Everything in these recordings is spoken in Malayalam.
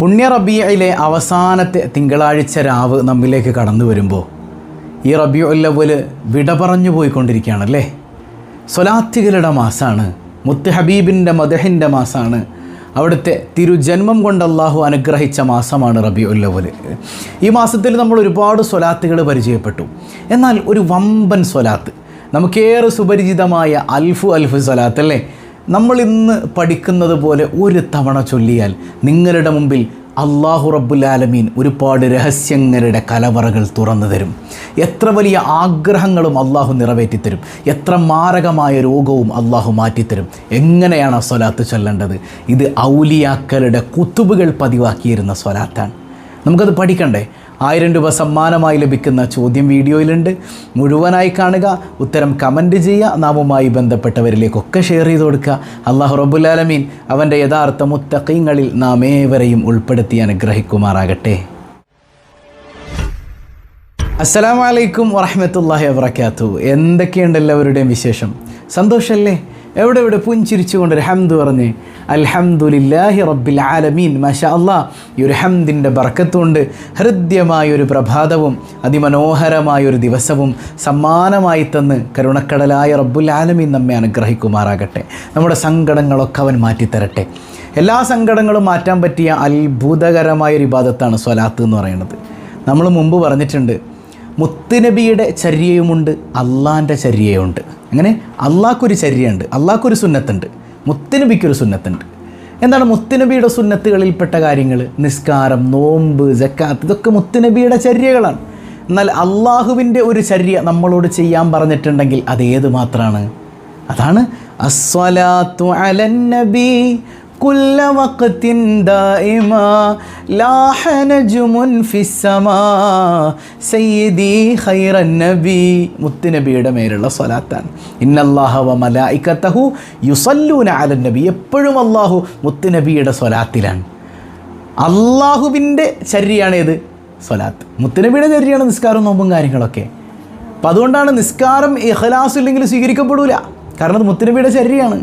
പുണ്യ റബിയയിലെ അവസാനത്തെ തിങ്കളാഴ്ച രാവ് നമ്മിലേക്ക് കടന്നു വരുമ്പോൾ ഈ റബിയുല്ലവൽ വിട പറഞ്ഞു പോയിക്കൊണ്ടിരിക്കുകയാണല്ലേ? സ്വലാത്തികളുടെ മാസമാണ് മുത്ത് ഹബീബിന്റെ മദഹിന്റെ മാസമാണ് അവിടുത്തെ തിരുജന്മം കൊണ്ട് അള്ളാഹു അനുഗ്രഹിച്ച മാസമാണ് റബി ഉല്ലവൽ ഈ മാസത്തിൽ നമ്മൾ ഒരുപാട് സ്വലാത്തുകൾ പരിചയപ്പെട്ടു. എന്നാൽ ഒരു വമ്പൻ സ്വലാത്ത് നമുക്കേറെ സുപരിചിതമായ അൽഫു അൽഫു സ്വലാത്ത് അല്ലേ നമ്മൾ ഇന്ന് പഠിക്കുന്നത് പോലെ ഒരു തവണ ചൊല്ലിയാൽ നിങ്ങളുടെ മുമ്പിൽ അള്ളാഹു റബ്ബുൽ ആലമീൻ ഒരുപാട് രഹസ്യങ്ങളുടെ കലവറകൾ തുറന്നു തരും. എത്ര വലിയ ആഗ്രഹങ്ങളും അള്ളാഹു നിറവേറ്റിത്തരും. എത്ര മാരകമായ രോഗവും അള്ളാഹു മാറ്റിത്തരും. എങ്ങനെയാണ് ആ സ്വലാത്ത് ചൊല്ലേണ്ടത്? ഇത് ഔലിയാക്കളുടെ കുത്തുബുകൾ പതിവാക്കിയിരുന്ന സ്വലാത്താണ്. നമുക്കത് പഠിക്കണ്ടേ? ആയിരം രൂപ സമ്മാനമായി ലഭിക്കുന്ന ചോദ്യം വീഡിയോയിലുണ്ട്. മുഴുവനായി കാണുക ഉത്തരം കമന്റ് ചെയ്യുക നാമുമായി ബന്ധപ്പെട്ടവരിലേക്കൊക്കെ ഷെയർ ചെയ്ത് കൊടുക്കുക. അള്ളാഹു റബുലാലമീൻ അവന്റെ യഥാർത്ഥ മുത്തക്കീങ്ങളിൽ നാം ഏവരെയും ഉൾപ്പെടുത്തി അനുഗ്രഹിക്കുമാറാകട്ടെ. അസ്സലാമു അലൈക്കും വറഹമത്തല്ലാഹി വബർക്കാത്തു എന്തൊക്കെയുണ്ട് എല്ലാവരുടെയും വിശേഷം? സന്തോഷമല്ലേ എവിടെ എവിടെ പുഞ്ചിരിച്ചുകൊണ്ട് ഒരു ഹംദ് പറഞ്ഞ് അൽഹംദുലില്ലാഹി റബ്ബിൽ ആലമീൻ മഷ അള്ളാ ഈ ഒരു ഹംദിന്റെ ബർക്കത്തുകൊണ്ട് ഹൃദ്യമായൊരു പ്രഭാതവും അതിമനോഹരമായൊരു ദിവസവും സമ്മാനമായി തന്ന് കരുണക്കടലായ റബ്ബുൽ ആലമീൻ നമ്മെ അനുഗ്രഹിക്കുമാറാകട്ടെ. നമ്മുടെ സങ്കടങ്ങളൊക്കെ അവൻ മാറ്റിത്തരട്ടെ. എല്ലാ സങ്കടങ്ങളും മാറ്റാൻ പറ്റിയ അത്ഭുതകരമായ ഒരു ഇബാദത്താണ് സ്വലാത്ത് എന്ന് പറയുന്നത്. നമ്മൾ മുമ്പ് പറഞ്ഞിട്ടുണ്ട് മുത്തുനബിയുടെ ചര്യയുമുണ്ട് അള്ളാന്റെ ചര്യയുമുണ്ട്. അങ്ങനെ അള്ളാഹ്ക്കൊരു ചര്യയുണ്ട് അള്ളാഹ്ക്കൊരു സുന്നത്തുണ്ട് മുത്തനബിക്കൊരു സുന്നത്തുണ്ട്. എന്താണ് മുത്തുനബിയുടെ സുന്നത്തുകളിൽപ്പെട്ട കാര്യങ്ങൾ നിസ്കാരം നോമ്പ് ജക്കാത്ത് ഇതൊക്കെ മുത്തുനബിയുടെ ചര്യകളാണ്. എന്നാൽ അള്ളാഹുവിന്റെ ഒരു ചര്യ നമ്മളോട് ചെയ്യാൻ പറഞ്ഞിട്ടുണ്ടെങ്കിൽ അതേത് മാത്രമാണ് അതാണ് അസ്വലാത്തു അലന്നബി നബി كل وقت دائما لاح نجم في السماء سيدي خير النبي മുത്തുനബിയുടെ മേലുള്ള സ്വലാത്താണ് ഇന്നല്ലാഹ വ മലായിക്കത്തഹു യുസല്ലൂന അലൻ നബി എപ്പോഴും അള്ളാഹു മുത്തുനബിയുടെ സ്വലാത്തിലാണ് അള്ളാഹുവിൻ്റെ ചര്യയാണേത് സ്വലാത്ത് മുത്തുനബിയുടെ ചര്യയാണ് നിസ്കാരവും നോമ്പും കാര്യങ്ങളൊക്കെ അപ്പം അതുകൊണ്ടാണ് നിസ്കാരം ഇഖലാസ് ഇല്ലെങ്കിൽ സ്വീകരിക്കപ്പെടൂല കാരണം അത് മുത്തുനബിയുടെ ചര്യയാണ്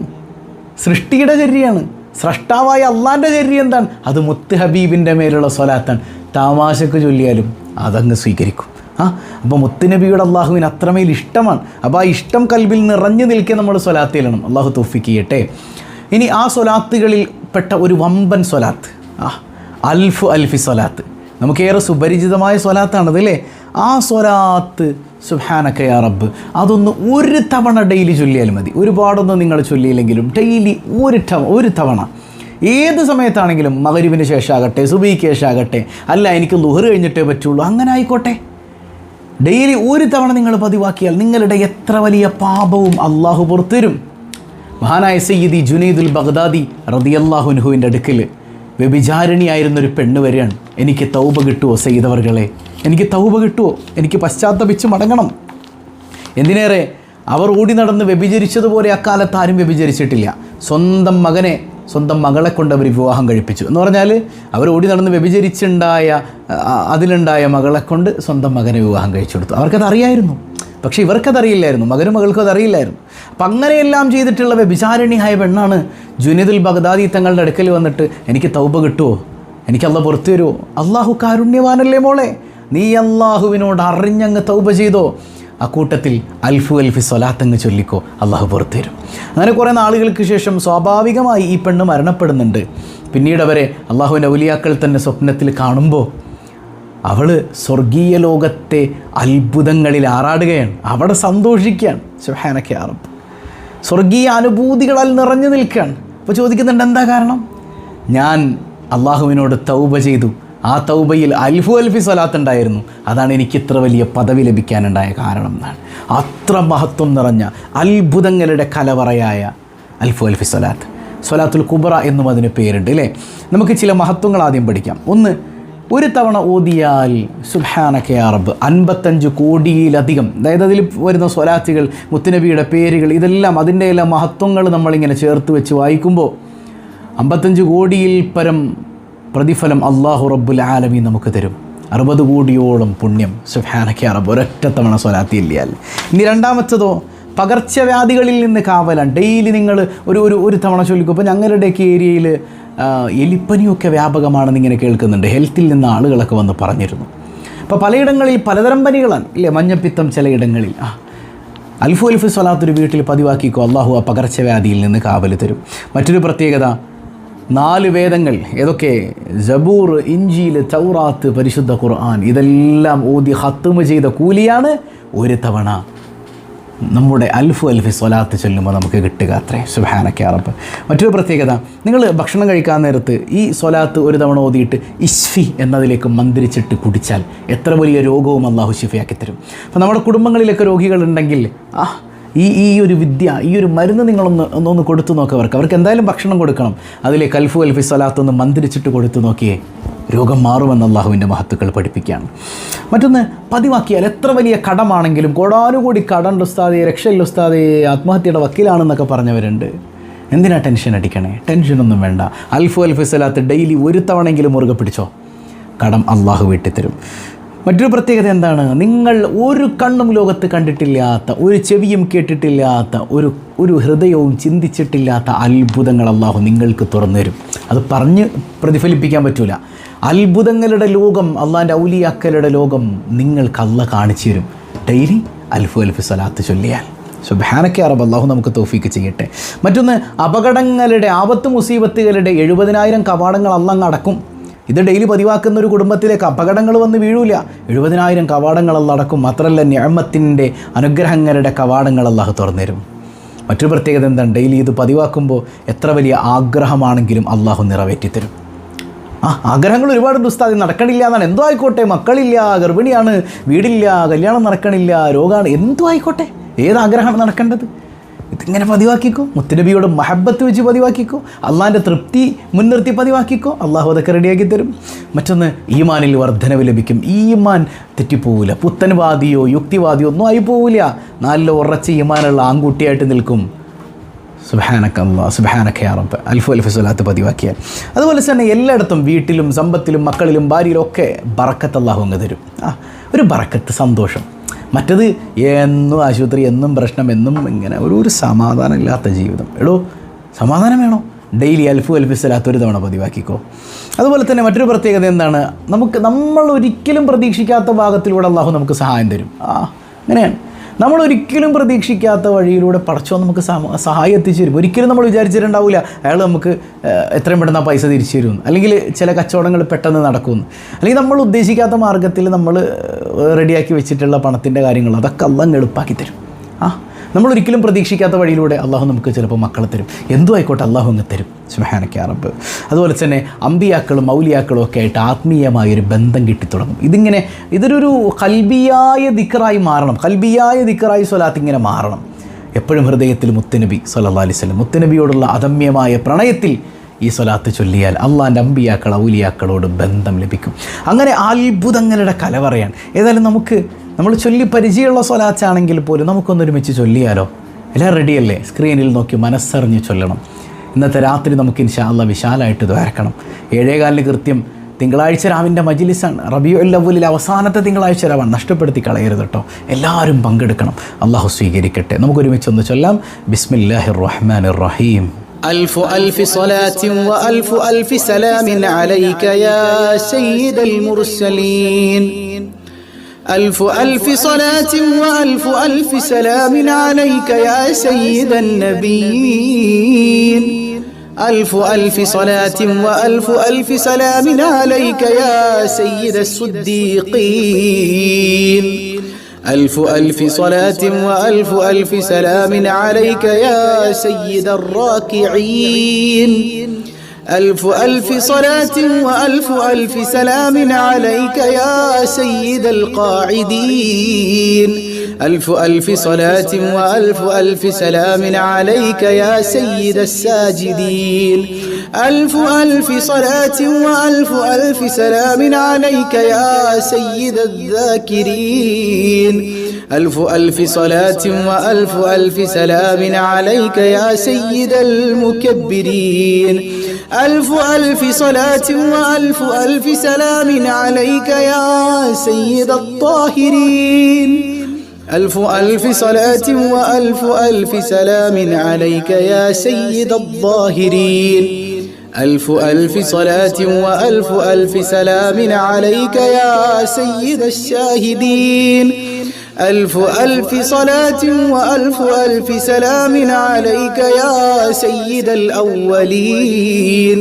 സൃഷ്ടിയുടെ ചര്യയാണ് സ്രഷ്ടാവായ അള്ളാന്റെ ചര്യ എന്താണ്? അത് മുത്ത് ഹബീബിന്റെ മേലുള്ള സ്വലാത്താണ്. തമാശക്ക് ചൊല്ലിയാലും അതങ്ങ് സ്വീകരിക്കും. ആ അപ്പോൾ മുത്തുനബിയുടെ അള്ളാഹുവിന് അത്രമേൽ ഇഷ്ടമാണ്. അപ്പോൾ ആ ഇഷ്ടം കൽബിൽ നിറഞ്ഞു നിൽക്കെ നമ്മൾ സ്വലാത്ത് ചെല്ലണം. അള്ളാഹു തോഫിക്ക് ചെയ്യട്ടെ. ഇനി ആ സ്വലാത്തുകളിൽ പെട്ട ഒരു വമ്പൻ സ്വലാത്ത്. ആ അൽഫ് അൽഫി സ്വലാത്ത്. നമുക്കേറെ സുപരിചിതമായ സ്വലാത്താണത് അല്ലേ ആ സ്വലാത്ത് സുഹാനക്ക യാ റബ്ബ്. അതൊന്ന് ഒരു തവണ ഡെയിലി ചൊല്ലിയാൽ മതി. ഒരുപാടൊന്നും നിങ്ങൾ ചൊല്ലിയില്ലെങ്കിലും ഡെയിലി ഒരു തവണ ഒരു തവണ. ഏത് സമയത്താണെങ്കിലും മകരുവിന് ശേഷമാകട്ടെ സുബിക്ക് ശേഷമാകട്ടെ അല്ല എനിക്ക് ലുഹർ കഴിഞ്ഞിട്ടേ പറ്റുള്ളൂ അങ്ങനെ ആയിക്കോട്ടെ. ഡെയിലി ഒരു തവണ നിങ്ങൾ പതിവാക്കിയാൽ നിങ്ങളുടെ എത്ര വലിയ പാപവും അള്ളാഹു പുറത്തുവരും മഹാനായ സയ്യിദി ജുനൈദുൽ ബഗ്ദാദി റതിയല്ലാഹുൻഹുവിന്റെ അടുക്കൽ വ്യഭിചാരിണിയായിരുന്നൊരു പെണ്ണ് വരികയാണ് എനിക്ക് തൗബ കിട്ടുമോ സെയ്തവർകളെ എനിക്ക് തൗബ കിട്ടുമോ എനിക്ക് പശ്ചാത്തപിച്ച് മടങ്ങണം. എന്തിനേറെ അവർ ഓടി നടന്ന് വ്യഭിചരിച്ചതുപോലെ അക്കാലത്ത് ആരും വ്യഭിചരിച്ചിട്ടില്ല. സ്വന്തം മകനെ സ്വന്തം മകളെ കൊണ്ട് അവർ വിവാഹം കഴിപ്പിച്ചു. എന്ന് പറഞ്ഞാൽ അവർ ഓടി നടന്ന് വ്യഭിചരിച്ചുണ്ടായ അതിലുണ്ടായ മകളെ കൊണ്ട് സ്വന്തം മകനെ വിവാഹം കഴിച്ചു കൊടുത്തു. അവർക്കത് അറിയായിരുന്നു. പക്ഷേ ഇവർക്കതറിയില്ലായിരുന്നു മകനും മകൾക്കും അതറിയില്ലായിരുന്നു. അപ്പം അങ്ങനെയെല്ലാം ചെയ്തിട്ടുള്ള വ്യഭിചാരിണിയായ പെണ്ണാണ് ജുനിദുൽ ബഗ്ദാദി തങ്ങളുടെ അടുക്കൽ വന്നിട്ട് എനിക്ക് തൗബ കിട്ടുമോ എനിക്ക് അല്ല പുറത്തു തരുമോ അള്ളാഹു കാരുണ്യവാനല്ലേ മോളെ? നീ അള്ളാഹുവിനോട് അറിഞ്ഞങ്ങ് തൗബ ചെയ്തോ? അക്കൂട്ടത്തിൽ അൽഫു അൽഫി സ്വലാത്തങ്ങ് ചൊല്ലിക്കോ അള്ളാഹു പുറത്തു തരും. അങ്ങനെ കുറേ നാളുകൾക്ക് ശേഷം സ്വാഭാവികമായി ഈ പെണ്ണ് മരണപ്പെടുന്നുണ്ട്. പിന്നീട് അവരെ അള്ളാഹുവിന്റെ ഔലിയാക്കൾ തന്നെ സ്വപ്നത്തിൽ കാണുമ്പോൾ അവൾ സ്വർഗീയ ലോകത്തെ അത്ഭുതങ്ങളിൽ ആറാടുകയാണ്. അവിടെ സന്തോഷിക്കുകയാണ്. ശുഹാനൊക്കെ ആറും സ്വർഗീയ അനുഭൂതികളാൽ നിറഞ്ഞു നിൽക്കുകയാണ്. അപ്പോൾ ചോദിക്കുന്നുണ്ട് എന്താ കാരണം? ഞാൻ അള്ളാഹുവിനോട് തൗബ ചെയ്തു. ആ തൗബയിൽ അൽഫു അൽഫി സ്വലാത്ത് ഉണ്ടായിരുന്നു. അതാണ് എനിക്ക് ഇത്ര വലിയ പദവി ലഭിക്കാനുണ്ടായ കാരണം എന്നാണ്. അത്ര മഹത്വം നിറഞ്ഞ അത്ഭുതങ്ങളുടെ കലവറയായ അൽഫു അൽഫി സ്വലാത്ത്. സ്വലാത്തുൽ കുബറ എന്നും അതിന് പേരുണ്ട് അല്ലേ നമുക്ക് ചില മഹത്വങ്ങൾ ആദ്യം പഠിക്കാം. ഒന്ന് ഒരു തവണ ഓതിയാൽ സുഹാനക്കെ അറബ് അൻപത്തഞ്ച് കോടിയിലധികം. അതായത് അതിൽ വരുന്ന സ്വലാത്തുകൾ മുത്തുനബിയുടെ പേരുകൾ ഇതെല്ലാം അതിന്റെ എല്ലാം മഹത്വങ്ങൾ നമ്മളിങ്ങനെ ചേർത്ത് വെച്ച് വായിക്കുമ്പോൾ അമ്പത്തഞ്ച് കോടിയിൽ പരം പ്രതിഫലം അള്ളാഹു റബ്ബുൽ ആലമി നമുക്ക് തരും. അറുപത് കോടിയോളം പുണ്യം സുഹാനക്കെ അറബ് ഒരൊറ്റ തവണ സ്വലാത്തി ഇല്ലയാൽ. ഇനി രണ്ടാമത്തതോ പകർച്ചവ്യാധികളിൽ നിന്ന് കാവലാണ് ഡെയിലി നിങ്ങൾ ഒരു ഒരു ഒരു തവണ ചൊല്ലിക്കും. ഇപ്പോൾ ഞങ്ങളുടെയൊക്കെ ഏരിയയിൽ എലിപ്പനിയൊക്കെ വ്യാപകമാണെന്ന് ഇങ്ങനെ കേൾക്കുന്നുണ്ട്. ഹെൽത്തിൽ നിന്ന് ആളുകളൊക്കെ വന്ന് പറഞ്ഞിരുന്നു. അപ്പോൾ പലയിടങ്ങളിൽ പലതരം പനികളാണ്. ഇല്ലേ? മഞ്ഞപ്പിത്തം ചിലയിടങ്ങളിൽ. ആ. അൽഫു അൽഫ് സ്വലാത്തൊരു വീട്ടിൽ പതിവാക്കിക്കോ. അള്ളാഹു ആ പകർച്ചവ്യാധിയിൽ നിന്ന് കാവൽ തരും. മറ്റൊരു പ്രത്യേകത നാല് വേദങ്ങൾ. ഏതൊക്കെ? ജബൂർ ഇഞ്ചിയിൽ തൗറാത്ത് പരിശുദ്ധ ഖുർആൻ. ഇതെല്ലാം ഓതി ഹത്തുമ ചെയ്ത കൂലിയാണ് ഒരു തവണ. നമ്മുടെ അൽഫു അൽഫി സ്വലാത്ത് ചൊല്ലുമ്പോൾ നമുക്ക് കിട്ടുക അത്രേ. സുഹാനൊക്കെ അറബ് മറ്റൊരു പ്രത്യേകത നിങ്ങൾ ഭക്ഷണം കഴിക്കാൻ നേരത്ത് ഈ സ്വലാത്ത് ഒരു തവണ ഓതിയിട്ട് ഇഷ്ഫി എന്നതിലേക്ക് മന്ദിരിച്ചിട്ട് കുടിച്ചാൽ എത്ര വലിയ രോഗവും അള്ളാഹു ഷിഫയാക്കി തരും. അപ്പോൾ നമ്മുടെ കുടുംബങ്ങളിലൊക്കെ രോഗികളുണ്ടെങ്കിൽ ആ ഈ ഈ ഒരു വിദ്യ ഈ ഒരു മരുന്ന് നിങ്ങളൊന്ന് ഒന്നൊന്ന് കൊടുത്തു നോക്കുക അവർക്ക്. അവർക്ക് എന്തായാലും ഭക്ഷണം കൊടുക്കണം. അതിലേക്ക് അൽഫു അൽഫി സ്വലാത്ത് ഒന്ന് മന്ത്രിച്ചിട്ട് കൊടുത്തു നോക്കിയേ. രോഗം മാറുമെന്ന് അള്ളാഹുവിന്റെ മഹത്തുക്കൾ പഠിപ്പിക്കുകയാണ്. മറ്റൊന്ന് പതിവാക്കിയാൽ എത്ര വലിയ കടമാണെങ്കിലും കോടാനുകൂടി കടണ്ട് ഉസ്താദേ രക്ഷയില്ല ഉസ്താദേ ആത്മഹത്യയുടെ വക്കീലാണെന്നൊക്കെ പറഞ്ഞവരുണ്ട്. എന്തിനാ ടെൻഷൻ അടിക്കണേ? ടെൻഷനൊന്നും വേണ്ട. അൽഫു അൽഫി സ്വലാത്ത് ഡെയിലി ഒരു തവണയെങ്കിലും മുറുകെ പിടിച്ചോ? കടം അള്ളാഹു വീട്ടിത്തരും. മറ്റൊരു പ്രത്യേകത എന്താണ്? നിങ്ങൾ ഒരു കണ്ണും ലോകത്ത് കണ്ടിട്ടില്ലാത്ത ഒരു ചെവിയും കേട്ടിട്ടില്ലാത്ത ഒരു ഒരു ഹൃദയവും ചിന്തിച്ചിട്ടില്ലാത്ത അത്ഭുതങ്ങൾ അള്ളാഹു നിങ്ങൾക്ക് തുറന്നു തരും. അത് പറഞ്ഞ് പ്രതിഫലിപ്പിക്കാൻ പറ്റൂല. അത്ഭുതങ്ങളുടെ ലോകം അള്ളാന്റെ ഔലിയാക്കലുടെ ലോകം നിങ്ങൾക്ക് അല്ല കാണിച്ചു തരും. ഡെയിലി അൽഫു അൽഫു സ്വലാത്ത് ചൊല്ലിയാൽ. സുബാനക്കെ അറബ് അള്ളാഹു നമുക്ക് തോഫീക്ക് ചെയ്യട്ടെ. മറ്റൊന്ന് അപകടങ്ങളുടെ ആപത്ത് മുസീബത്തുകളുടെ എഴുപതിനായിരം കവാടങ്ങൾ അള്ളങ്ങ് അടക്കും. ഇത് ഡെയിലി പതിവാക്കുന്ന ഒരു കുടുംബത്തിലേക്ക് അപകടങ്ങൾ വന്ന് വീഴൂല. എഴുപതിനായിരം കവാടങ്ങൾ അല്ല അടക്കും. മാത്രമല്ല ഞാമത്തിന്റെ അനുഗ്രഹങ്ങളുടെ കവാടങ്ങൾ തുറന്നുതരും മറ്റൊരു പ്രത്യേകത എന്താണ്? ഡെയിലി ഇത് പതിവാക്കുമ്പോൾ എത്ര വലിയ ആഗ്രഹമാണെങ്കിലും അള്ളാഹു നിറവേറ്റിത്തരും. ആ ആഗ്രഹങ്ങൾ ഒരുപാടുണ്ട് ഉസ്താദ്. നടക്കണില്ല എന്നാണ്. എന്തോ ആയിക്കോട്ടെ മക്കളില്ല ഗർഭിണിയാണ് വീടില്ല കല്യാണം നടക്കണില്ല രോഗമാണ് എന്തോ ആയിക്കോട്ടെ ഏത് ആഗ്രഹമാണ് നടക്കേണ്ടത്? ഇതിങ്ങനെ പതിവാക്കിക്കോ? മുത്തുനബിയോട് മഹബത്ത് വെച്ച് പതിവാക്കിക്കോ? അള്ളാന്റെ തൃപ്തി മുൻനിർത്തി പതിവാക്കിക്കോ? അള്ളാഹു അതൊക്കെ റെഡിയാക്കി തരും. മറ്റൊന്ന് ഈമാനിൽ വർധനവ് ലഭിക്കും. ഈമാൻ തെറ്റിപ്പോവില്ല പുത്തൻവാദിയോ യുക്തിവാദിയോ ഒന്നും ആയി പോവില്ല നല്ല ഉറച്ച ഈമാനുള്ള ആൺകുട്ടിയായിട്ട് നിൽക്കും. സുബാനക്ക അള്ളാ സുബാനക്ക അറബ് അൽഫു അൽഫു സ്വലാത്ത് പതിവാക്കിയാൽ. അതുപോലെ തന്നെ എല്ലായിടത്തും വീട്ടിലും സമ്പത്തിലും മക്കളിലും ഭാര്യയിലും ഒക്കെ ബറക്കത്ത് അള്ളാഹു അങ്ങ് തരും. ആ ഒരു ബറക്കത്ത് സന്തോഷം. മറ്റത് എന്നും ആശുപത്രി എന്നും പ്രശ്നം എന്നും ഇങ്ങനെ ഒരു ഒരു സമാധാനമില്ലാത്ത ജീവിതം. എടോ സമാധാനം വേണോ? ഡെയിലി അൽഫു അൽഫു സ്വലാത്ത് ഒരു തവണ പതിവാക്കിക്കോ. അതുപോലെ തന്നെ മറ്റൊരു പ്രത്യേകത എന്താണ്? നമുക്ക് നമ്മൾ ഒരിക്കലും പ്രതീക്ഷിക്കാത്ത ഭാഗത്തിലൂടെ അള്ളാഹു നമുക്ക് സഹായം തരും. ആ അങ്ങനെയാണ്. നമ്മൾ ഒരിക്കലും പ്രതീക്ഷിക്കാത്ത വഴിയിലൂടെ പടച്ചോ നമുക്ക് സഹായം എത്തിച്ചു തരും ഒരിക്കലും നമ്മൾ വിചാരിച്ചിട്ടുണ്ടാവില്ല അയാൾ നമുക്ക് എത്രയും പെട്ടെന്ന് ആ പൈസ തിരിച്ചു തരുമെന്ന് അല്ലെങ്കിൽ ചില കച്ചവടങ്ങൾ പെട്ടെന്ന് നടക്കുമെന്ന്. അല്ലെങ്കിൽ നമ്മൾ ഉദ്ദേശിക്കാത്ത മാർഗത്തിൽ നമ്മൾ റെഡിയാക്കി വെച്ചിട്ടുള്ള പണത്തിന്റെ കാര്യങ്ങൾ അതൊക്കെ അല്ലെങ്കിൽ എളുപ്പാക്കി തരും. ആ നമ്മൾ ഒരിക്കലും പ്രതീക്ഷിക്കാത്ത വഴിയിലൂടെ അള്ളാഹു നമുക്ക് ചിലപ്പോൾ മക്കളെ തരും. എന്തു ആയിക്കോട്ടെ അള്ളാഹു അങ്ങ് തരും. സുഹാനയ്ക്ക് അറബ് അതുപോലെ തന്നെ അമ്പിയാക്കളും മൗലിയാക്കളും ഒക്കെ ആയിട്ട് ആത്മീയമായൊരു ബന്ധം കിട്ടിത്തുടങ്ങും. ഇതിങ്ങനെ ഇതൊരു കൽബിയായ ദിക്കറായി മാറണം. കൽബിയായ ദിക്കറായി സ്വലാത്ത് ഇങ്ങനെ മാറണം. എപ്പോഴും ഹൃദയത്തിൽ മുത്തനബി സല്ലാ അലൈഹി വസല്ലം മുത്തുനബിയോടുള്ള അദമ്യമായ പ്രണയത്തിൽ ഈ സ്വലാത്ത് ചൊല്ലിയാൽ അള്ളാന്റെ അമ്പിയാക്കൾ ഔലിയാക്കളോട് ബന്ധം ലഭിക്കും. അങ്ങനെ അത്ഭുതങ്ങളുടെ കലവറയാണ് ഏതായാലും നമുക്ക് നമ്മൾ ചൊല്ലി പരിചയമുള്ള സ്വലാച്ചാണെങ്കിൽ പോലും നമുക്കൊന്നൊരുമിച്ച് ചൊല്ലിയാലോ എല്ലാം റെഡിയല്ലേ സ്ക്രീനിൽ നോക്കി മനസ്സറിഞ്ഞ് ചൊല്ലണം ഇന്നത്തെ രാത്രി നമുക്ക് ഇൻഷാല്ല വിശാലമായിട്ട് ദ്വാരക്കണം ഏഴേകാലിന് കൃത്യം തിങ്കളാഴ്ച രാവിൻ്റെ മജിലിസാണ് റബിയു അല്ലവലിൽ അവസാനത്തെ തിങ്കളാഴ്ച രാവാണ് നഷ്ടപ്പെടുത്തി കളയരുത് കേട്ടോ എല്ലാവരും പങ്കെടുക്കണം അള്ളാഹു സ്വീകരിക്കട്ടെ നമുക്കൊരുമിച്ചൊന്ന് ചൊല്ലാം ബിസ്മില്ലാഹിർ റഹ്മാൻ റഹീം ألف ألف صلاة وألف ألف سلام عليك يا سيد المرسلين ألف ألف صلاة وألف ألف سلام عليك يا سيد النبيين. ألف ألف صلاة وألف ألف سلام عليك يا سيد الصديقين. ألف ألف صلاة وألف ألف سلام عليك يا سيد الراكعين. ألف ألف صلاة وألف ألف سلام عليك يا سيد القاعدين. ألف ألف صلاة وألف ألف سلام عليك يا سيد الساجدين. ألف ألف صلاة وألف ألف سلام عليك يا سيد الذاكرين. ألف ألف صلاة وألف ألف سلام عليك يا سيد المكبرين. ألف ألف صلاة وألف ألف سلام عليك يا سيد الطاهرين. ألف ألف صلاة وألف ألف سلام عليك يا سيد الظاهرين. ألف ألف صلاة وألف ألف سلام عليك يا سيد الشاهدين. ألف ألف صلاة وألف ألف سلام عليك يا سيد الأولين.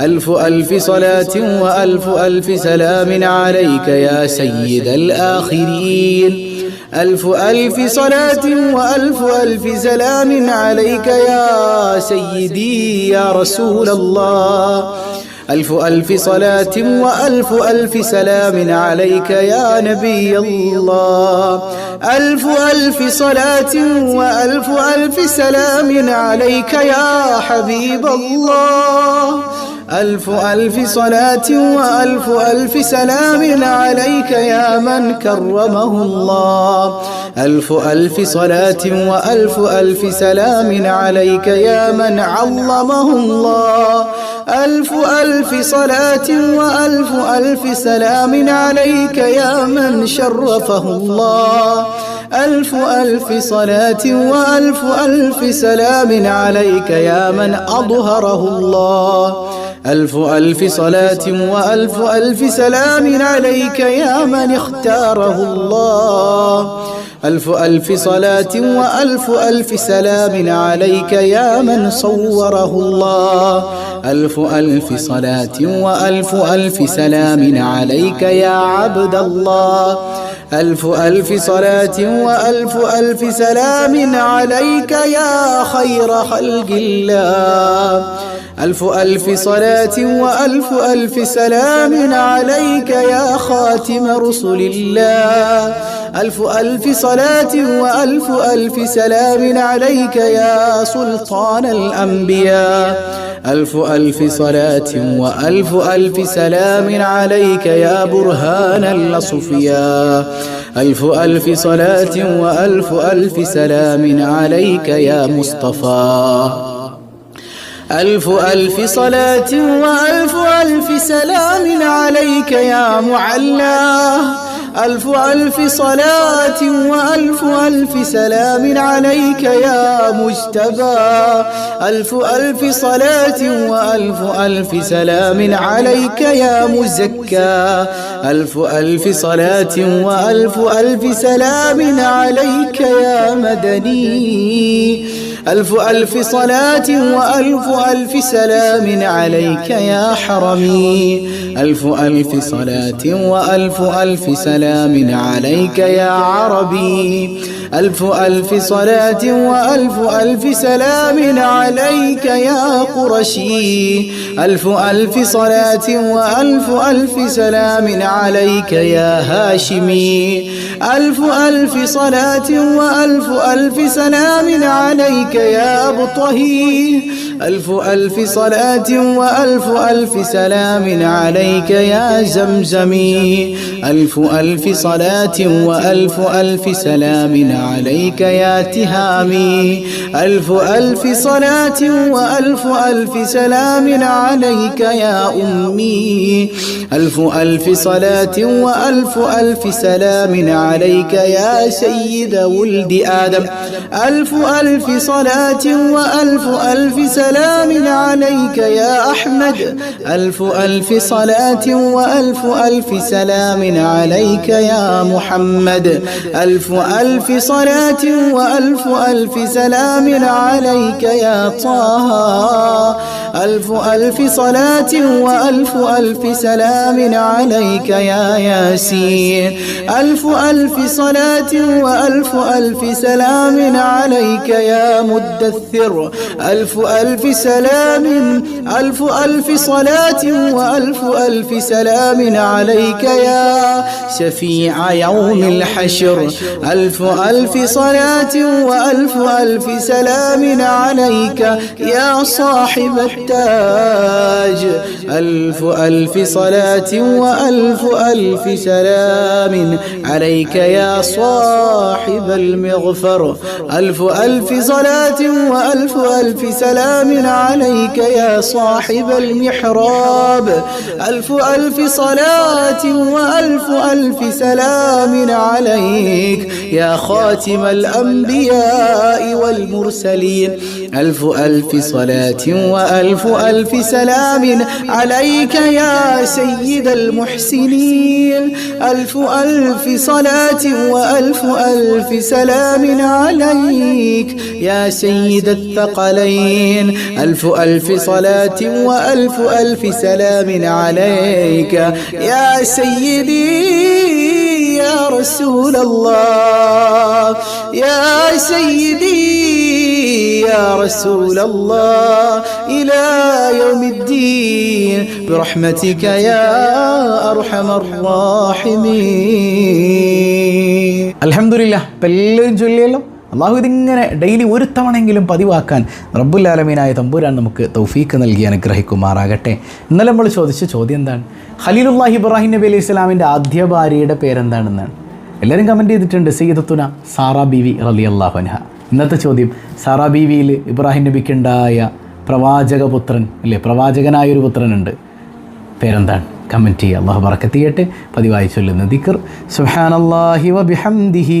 ألف ألف صلاة وألف ألف سلام عليك يا سيد الآخرين. ألف ألف صلاة وألف ألف سلام عليك يا سيدي يا رسول الله. ألف ألف صلاة وألف ألف سلام عليك يا نبي الله. ألف ألف صلاة وألف ألف سلام عليك يا حبيب الله. ألف ألف صلاة وألف ألف سلام عليك يا من كرمه الله. ألف ألف صلاة وألف ألف سلام عليك يا من علمه الله. ألف ألف صلاة وألف ألف سلام عليك يا من شرفه الله. ألف ألف صلاة وألف ألف سلام عليك يا من أظهره الله. ألف ألف صلاة وألف ألف سلام عليك يا من اختاره الله. ألف ألف صلاة وألف ألف سلام عليك يا من صوره الله. ألف ألف صلاة وألف ألف سلام عليك يا عبد الله. ألف ألف صلاة وألف ألف سلام عليك يا خير خلق الله. ألف ألف صلاة وألف ألف سلام عليك يا خاتم رسل الله. ألف ألف صلاة وألف ألف سلام عليك يا سلطان الأنبياء. ألف ألف صلاة وألف ألف سلام عليك يا برهان الأصفياء ألف ألف صلاة وألف ألف سلام عليك يا مصطفى. ألف ألف صلاة وألف ألف سلام عليك يا معلاه ألف ألف صلاة وألف ألف سلام عليك يا مجتبى. ألف ألف صلاة وألف ألف سلام عليك يا مزكى. ألف ألف صلاة وألف ألف سلام عليك يا مدني. ألف ألف صلاة وألف ألف سلام عليك يا حرمي. ألف ألف صلاة وألف ألف سلام عليك يا عربي. ألف ألف صلاة وألف ألف سلام عليك يا قرشي. ألف ألف صلاة وألف ألف سلام عليك يا هاشمي. ألف ألف صلاة وألف ألف سلام عليك يا أبطهي ألف ألف صلاة وألف ألف سلام عليك يا زمزمي. ألف ألف صلاة وألف ألف سلام عليك يا تهامي. ألف ألف صلاة وألف ألف سلام عليك يا أمي. ألف ألف صلاة وألف ألف سلام عليك يا سيد ولد آدم. ألف ألف صلاة وألف ألف سلام عليك يا أحمد. ألف ألف صلاة وألف ألف سلام عليك يا محمد. ألف ألف صلاة وألف ألف سلام عليك يا طه. ألف ألف صلاة وألف ألف سلام عليك يا ياسين. ألف ألف صلاة وألف ألف سلام عليك يا مدثر. ألف ألف سلام ألف ألف صلاة وألف ألف سلام عليك يا شفيع يوم الحشر. ألف ألف صلاة وألف ألف سلام عليك يا صاحب التاج. ألف ألف صلاة وألف ألف سلام عليك يا صاحب المغفر. ألف ألف صلاة وألف ألف سلام عليك يا صاحب المحراب. ألف ألف صلاة وألف ألف سلام عليك يا خاتم الأنبياء والمرسلين. ألف ألف صلاة وألف ألف سلام عليك يا سيد المحسنين. ألف ألف صلاة وألف ألف سلام عليك يا سيد الثقلين. ألف ألف صلاة وألف ألف سلام عليك يا سيدي. يا رسول الله يا سيدي يا رسول الله إلى يوم الدين برحمتك يا أرحم الراحمين. الحمد لله بلين جليلو. അള്ളാഹു ഇതിങ്ങനെ ഡെയിലി ഒരു തവണയെങ്കിലും പതിവാക്കാൻ റബ്ബുല്ലാലമീനായ തമ്പുരാൻ നമുക്ക് തൗഫീക്ക് നൽകി അനുഗ്രഹിക്കുമാറാകട്ടെ. ഇന്നലെ നമ്മൾ ചോദിച്ച ചോദ്യം എന്താണ്? ഖലീലുല്ലാഹി ഇബ്രാഹിം നബി അലൈഹി സ്വലാമിന്റെ ആദ്യ ഭാര്യയുടെ പേരെന്താണെന്നാണ്. എല്ലാവരും കമന്റ് ചെയ്തിട്ടുണ്ട് സയ്യിദത്തുന സാറ ബീവി റലി അള്ളാഹുനഹ ഇന്നത്തെ ചോദ്യം സാറ ബീവിയിൽ ഇബ്രാഹിം നബിക്കുണ്ടായ പ്രവാചകപുത്രൻ അല്ലേ പ്രവാചകനായൊരു പുത്രനുണ്ട്. പേരെന്താണ്? കമന്റ് ചെയ്യുക. അള്ളാഹു പറക്കത്തിയട്ടെ പതിവായി ചൊല്ലുന്ന ദിക്കർ സുഹാനല്ലാഹി വബിഹംദിഹി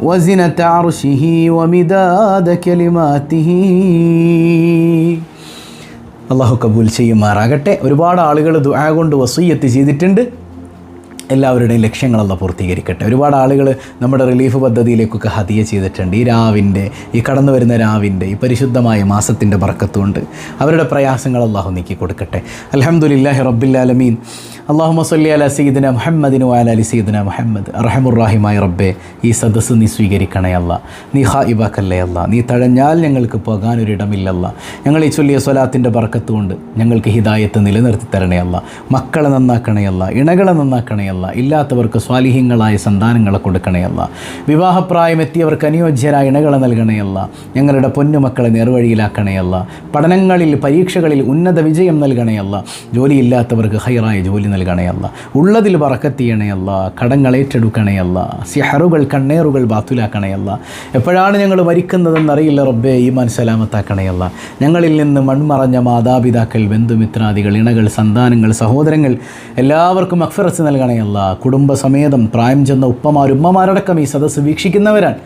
وزنة عرشه ومداد كلماته അള്ളാഹു കബൂൽ ചെയ്യുമാറാകട്ടെ ഒരുപാട് ആളുകൾ ദുആ കൊണ്ട് വസൂയത്ത് ചെയ്തിട്ടുണ്ട് എല്ലാവരുടെയും ലക്ഷ്യങ്ങളല്ല പൂർത്തീകരിക്കട്ടെ ഒരുപാട് ആളുകൾ നമ്മുടെ റിലീഫ് പദ്ധതിയിലേക്കൊക്കെ ഹതിയ ചെയ്തിട്ടുണ്ട് ഈ രാവിൻ്റെ ഈ കടന്നു വരുന്ന രാവിൻ്റെ ഈ പരിശുദ്ധമായ മാസത്തിൻ്റെ ബർക്കത്തുകൊണ്ട് അവരുടെ പ്രയാസങ്ങൾ അള്ളാഹു നീക്കി കൊടുക്കട്ടെ അലഹമുല്ലാഹി റബ്ബില്ലാലമീൻ അള്ളാഹു മസല്ലി അല സീദിന മുഹമ്മദിനു അല അലി സീദിന മുഹമ്മദ്. റഹമുറാഹിമായ റബ്ബെ ഈ സദസ്സ് നീ സ്വീകരിക്കണേ അല്ല. നീ ഹായിബാക്കല്ലേ അല്ല. നീ തഴഞ്ഞാൽ ഞങ്ങൾക്ക് പോകാനൊരിടമില്ലല്ല. ഞങ്ങൾ ഈ ചൊല്ലിയ സ്വലാത്തിന്റെ ബർക്കത്ത് കൊണ്ട് ഞങ്ങൾക്ക് ഹിദായത്ത് നിലനിർത്തി തരണേ അല്ല. മക്കളെ നന്നാക്കണേ അല്ല. ഇണകളെ നന്നാക്കണേ അല്ല. ഇല്ലാത്തവർക്ക് സ്വാലിഹ്യങ്ങളായ സന്താനങ്ങളെ കൊടുക്കണേ അല്ല. വിവാഹപ്രായം എത്തിയവർക്ക് അനുയോജ്യരായ ഇണകളെ നൽകണേ അല്ല. ഞങ്ങളുടെ പൊന്നുമക്കളെ നേർവഴിയിലാക്കണേ അല്ല. പഠനങ്ങളിൽ പരീക്ഷകളിൽ ഉന്നത വിജയം നൽകണേ അല്ല. ജോലിയില്ലാത്തവർക്ക് ഹൈറായ ജോലി നൽകണേ അല്ല ഉള്ളതിൽ വറക്കത്തിയണയല്ല. കടങ്ങളേറ്റെടുക്കണയല്ല സിഹറുകൾ കണ്ണേറുകൾ ബാത്തുലാക്കണയല്ല. എപ്പോഴാണ് ഞങ്ങൾ മരിക്കുന്നതെന്നറിയില്ല റബ്ബേ ഈ മനസ്സലാമത്താക്കണയല്ല ഞങ്ങളിൽ നിന്ന് മൺമറഞ്ഞ മാതാപിതാക്കൾ ബന്ധുമിത്രാദികൾ ഇണകൾ സന്താനങ്ങൾ സഹോദരങ്ങൾ എല്ലാവർക്കും അക്ഫറസ് നൽകണയല്ല. കുടുംബസമേതം പ്രായം ചെന്ന ഉപ്പമാരുമ്മമാരടക്കം ഈ സദസ്സ് വീക്ഷിക്കുന്നവരാണ്.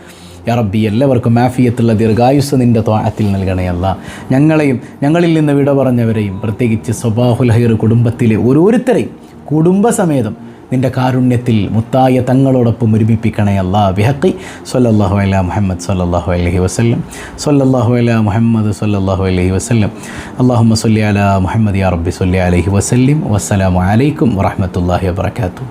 യാ റബ്ബി എല്ലാവർക്കും മാഫിയത്തുള്ള ദീർഘായുസ് നിന്റെ ത്വാഴത്തിൽ നൽകണയല്ല ഞങ്ങളെയും ഞങ്ങളിൽ നിന്ന് വിട പറഞ്ഞവരെയും പ്രത്യേകിച്ച് സ്വബാഹുൽ ഹൈർ കുടുംബത്തിലെ ഓരോരുത്തരെയും കുടുംബസമേതം നിന്റെ കാരുണ്യത്തിൽ മുത്തായ തങ്ങളോടൊപ്പം ഒരുമിപ്പിക്കണേ അല്ലാ. ബിഹക്കി സൊല്ലാഹു അല്ല മുഹമ്മദ് സൊല്ലാഹു അലഹി വസ്ലം സൊല്ലാഹു അല്ല മുഹമ്മദ് സൊല്ലാഹു അലഹി വസ്ലം അള്ളാഹുമ്മ സൊല്ലി അല മുഹമ്മദ് യാ റബ്ബി സൊല്ലി അലഹി വസ്ലിം വസ്സലാമു അലൈക്കും വറഹമത്തല്ലാഹി വാത്തു